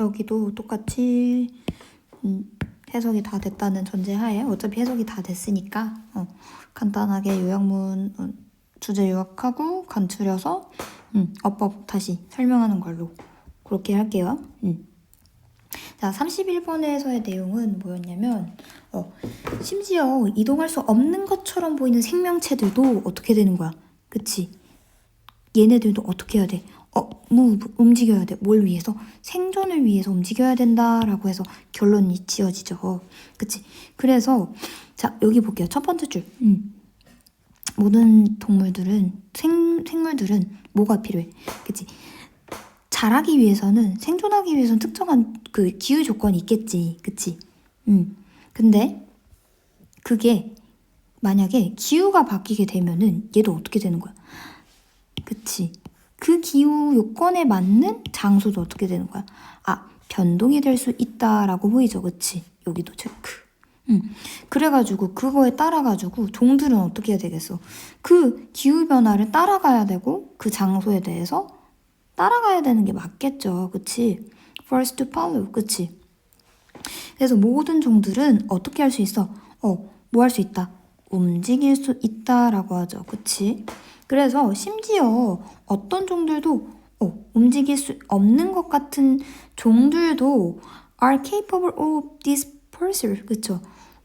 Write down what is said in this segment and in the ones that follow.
여기도 똑같이 음, 해석이 다 됐다는 전제하에 어차피 해석이 다 됐으니까 어, 간단하게 요약문 어, 주제 요약하고 간추려서 음, 어법 다시 설명하는 걸로 그렇게 할게요. 음. 자, 31번에서의 내용은 뭐였냐면 어, 심지어 이동할 수 없는 것처럼 보이는 생명체들도 어떻게 되는 거야? 그치? 얘네들도 어떻게 해야 돼? 어, move, 움직여야 돼. 뭘 위해서? 생존을 위해서 움직여야 된다라고 해서 결론이 지어지죠. 그치? 그래서, 자, 여기 볼게요. 첫 번째 줄. 음. 모든 동물들은, 생, 생물들은 뭐가 필요해? 그치? 자라기 위해서는, 생존하기 위해서는 특정한 그 기후 조건이 있겠지. 그치? 음. 근데, 그게, 만약에 기후가 바뀌게 되면은 얘도 어떻게 되는 거야? 그치? 그 기후 요건에 맞는 장소도 어떻게 되는 거야? 아, 변동이 될 수 있다라고 보이죠. 그치? 여기도 체크. 음. 그래가지고 그거에 따라가지고 종들은 어떻게 해야 되겠어? 그 기후 변화를 따라가야 되고 그 장소에 대해서 따라가야 되는 게 맞겠죠. 그치? First to follow. 그치? 그래서 모든 종들은 어떻게 할 수 있어? 어, 뭐 할 수 있다? 움직일 수 있다라고 하죠. 그치? 그래서 심지어 어떤 종들도 어, 움직일 수 없는 것 같은 종들도 are capable of dispersal. 그쵸?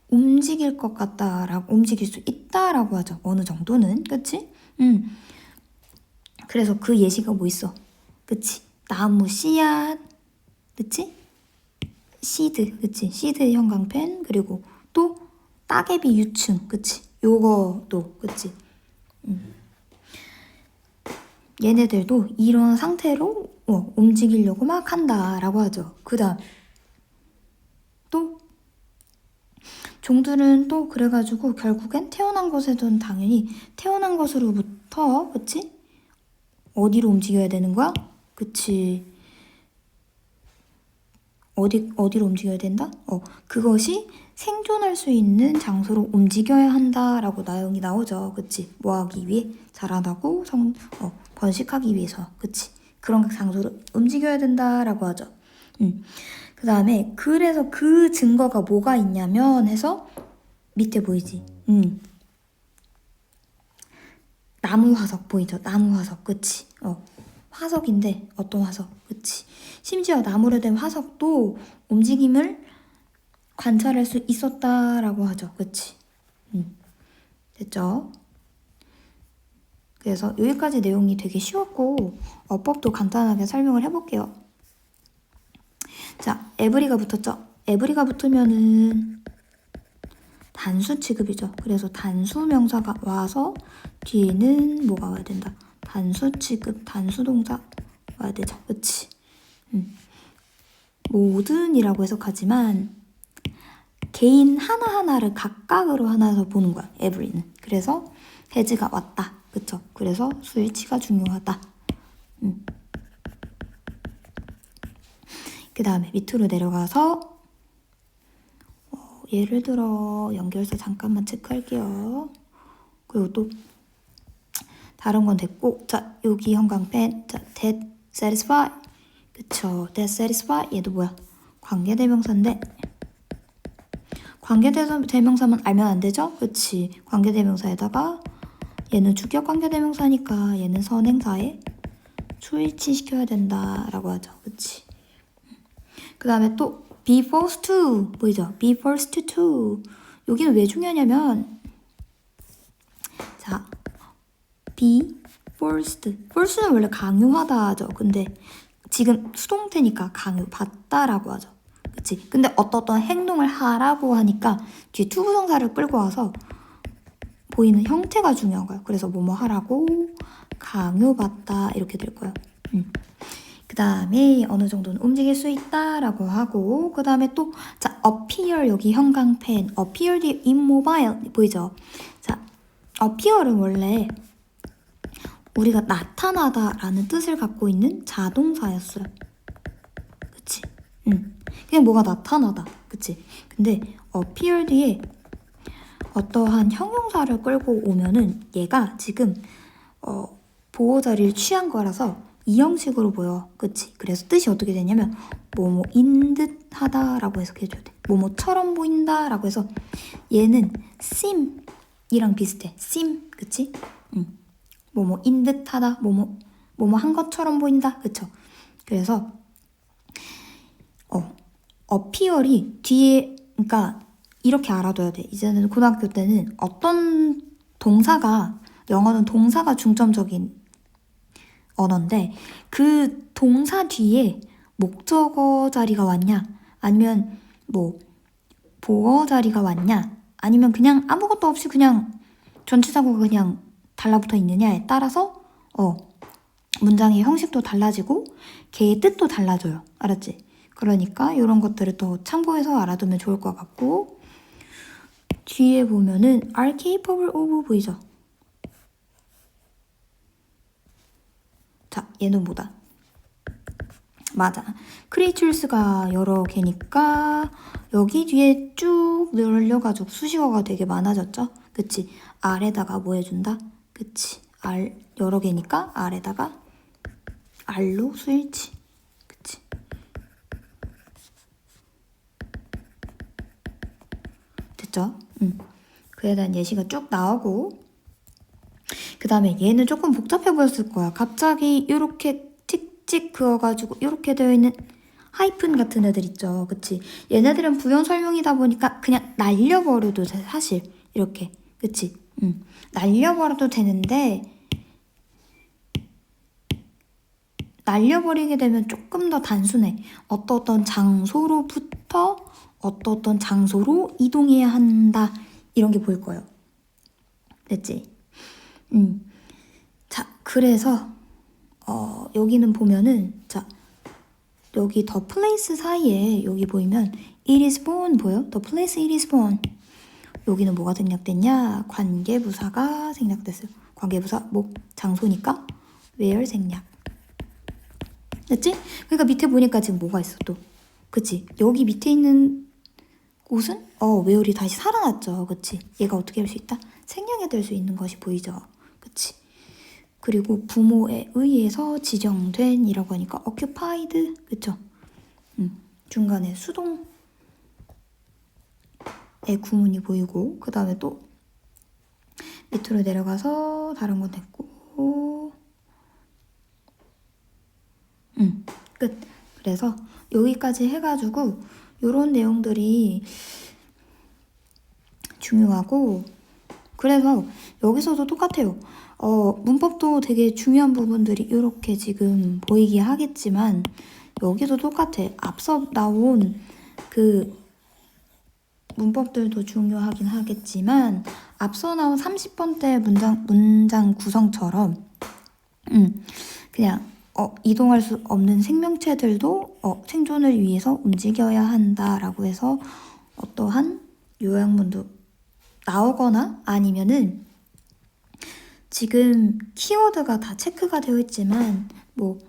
움직일 것 같다라고, 움직일 수 있다라고 하죠. 어느 정도는. 그치? 음. 그래서 그 예시가 뭐 있어? 그치? 나무 씨앗. 그치? 시드. 그치? 시드 형광펜. 그리고 또 따개비 유충. 그치? 요거도. 그치? 음. 얘네들도 이런 상태로 어, 움직이려고 막 한다라고 하죠. 그 다음 또 종들은 또 그래가지고 결국엔 태어난 것에는 당연히 태어난 것으로부터 그치? 어디로 움직여야 되는 거야? 그치? 어디 어디로 움직여야 된다? 어 그것이 생존할 수 있는 장소로 움직여야 한다라고 내용이 나오죠. 그치? 뭐 하기 위해 자라나고 성, 어, 번식하기 위해서. 그치? 그런 장소로 움직여야 된다라고 하죠. 음. 그 다음에 그래서 그 증거가 뭐가 있냐면 해서 밑에 보이지? 음. 나무 화석 보이죠? 나무 화석. 그치? 어. 화석인데 어떤 화석? 그치? 심지어 나무로 된 화석도 움직임을 관찰할 수 있었다라고 하죠. 그치? 음. 됐죠? 그래서 여기까지 내용이 되게 쉬웠고 어법도 간단하게 설명을 해볼게요. 자, 에브리가 붙었죠? 에브리가 붙으면은 단수 취급이죠. 그래서 단수 명사가 와서 뒤에는 뭐가 와야 된다? 단수 취급, 단수 동사 와야 되죠. 그치? 음. 모든이라고 해석하지만 개인 하나하나를 각각으로 하나에서 보는 거야. every는. 그래서 has가 왔다. 그쵸? 그래서 수일치가 중요하다. 음. 그 다음에 밑으로 내려가서 어, 예를 들어 연결사 잠깐만 체크할게요. 그리고 또 다른 건 됐고 자 여기 형광펜 자 that satisfy 그쵸 that satisfy 얘도 뭐야 관계대명사인데 관계대명사만 알면 안 되죠? 그치. 관계대명사에다가 얘는 주격 관계대명사니까 얘는 선행사에 초일치 시켜야 된다라고 하죠. 그치. 그 다음에 또 be forced to 보이죠? be forced to 여기는 왜 중요하냐면 자 be forced force는 원래 강요하다 하죠. 근데 지금 수동태니까 강요 받다라고 하죠. 그치? 근데 어떤 행동을 하라고 하니까 뒤에 투부정사를 끌고 와서 보이는 형태가 중요한 거예요. 그래서 뭐뭐 하라고 강요받다 이렇게 될 거예요. 음. 그 다음에 어느 정도는 움직일 수 있다라고 하고 그 다음에 또 자 appear 여기 형광펜 appear 뒤에 immobile 보이죠? 자 appear은 원래 우리가 나타나다라는 뜻을 갖고 있는 자동사였어요. 그냥 뭐가 나타나다. 그치? 근데 appear 뒤에 어떠한 형용사를 끌고 오면은 얘가 지금 어, 보호 자리를 취한 거라서 이 형식으로 보여. 그치? 그래서 뜻이 어떻게 되냐면 뭐뭐인 듯 하다라고 해석해줘야 돼. 뭐뭐처럼 보인다라고 해서 얘는 seem이랑 비슷해. seem, 그치? 응. 뭐뭐인 듯 하다, 뭐뭐 뭐뭐 한 것처럼 보인다, 그쵸? 그래서 어 어피얼이 뒤에 그러니까 이렇게 알아둬야 돼. 이제는 고등학교 때는 어떤 동사가 영어는 동사가 중점적인 언어인데 그 동사 뒤에 목적어 자리가 왔냐 아니면 뭐 보어 자리가 왔냐 아니면 그냥 아무것도 없이 그냥 전치사구가 그냥 달라붙어 있느냐에 따라서 어 문장의 형식도 달라지고 개의 뜻도 달라져요 알았지? 그러니까 이런 것들을 또 참고해서 알아두면 좋을 것 같고 뒤에 보면은 are capable of 보이죠? 자, 얘는 뭐다? 맞아. 크리처스가 여러 개니까 여기 뒤에 쭉 늘려가지고 수식어가 되게 많아졌죠? 그치? 아래다가 뭐 해준다? 그치? 알 여러 개니까 아래다가 알로 수일치. 됐죠? 응. 그에 대한 예시가 쭉 나오고 그 다음에 얘는 조금 복잡해 보였을 거야. 갑자기 이렇게 틱틱 그어가지고 이렇게 되어 있는 하이픈 같은 애들 있죠. 그치? 얘네들은 부연 설명이다 보니까 그냥 날려버려도 돼, 사실. 이렇게. 그치? 응. 날려버려도 되는데, 날려버리게 되면 조금 더 단순해. 어떠어떤 장소로부터 어떠어떤 장소로 이동해야 한다. 이런 게 보일 거예요. 됐지? 음. 자, 그래서 어, 여기는 보면은 자, 여기 더 플레이스 사이에 여기 보이면 it is born 보여? the place it is born. 여기는 뭐가 생략됐냐? 관계부사가 생략됐어요. 관계부사 목 장소니까 where 생략. 됐지? 그러니까 밑에 보니까 지금 뭐가 있어 또. 그치? 여기 밑에 있는 곳은 어 where이 다시 살아났죠. 그치? 얘가 어떻게 할 수 있다? 생략이 될수 있는 것이 보이죠. 그치? 그리고 부모에 의해서 지정된이라고 하니까 occupied 그쵸? 음, 중간에 수동의 구문이 보이고 그 다음에 또 밑으로 내려가서 다른 건 됐고 음, 끝. 그래서 여기까지 해가지고 요런 내용들이 중요하고 그래서 여기서도 똑같아요. 어, 문법도 되게 중요한 부분들이 이렇게 지금 보이게 하겠지만 여기도 똑같아. 앞서 나온 그 문법들도 중요하긴 하겠지만 앞서 나온 30번 때 문장 문장 구성처럼 음, 그냥 어, 이동할 수 없는 생명체들도 어, 생존을 위해서 움직여야 한다라고 해서 어떠한 요약문도 나오거나 아니면은 지금 키워드가 다 체크가 되어 있지만 뭐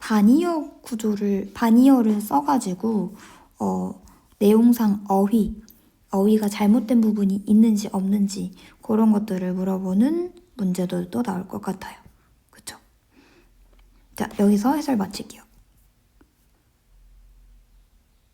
바니어 구조를 바니어를 써가지고 어, 내용상 어휘 어휘가 잘못된 부분이 있는지 없는지 그런 것들을 물어보는 문제들도 나올 것 같아요. 그쵸? 자 여기서 해설 마칠게요.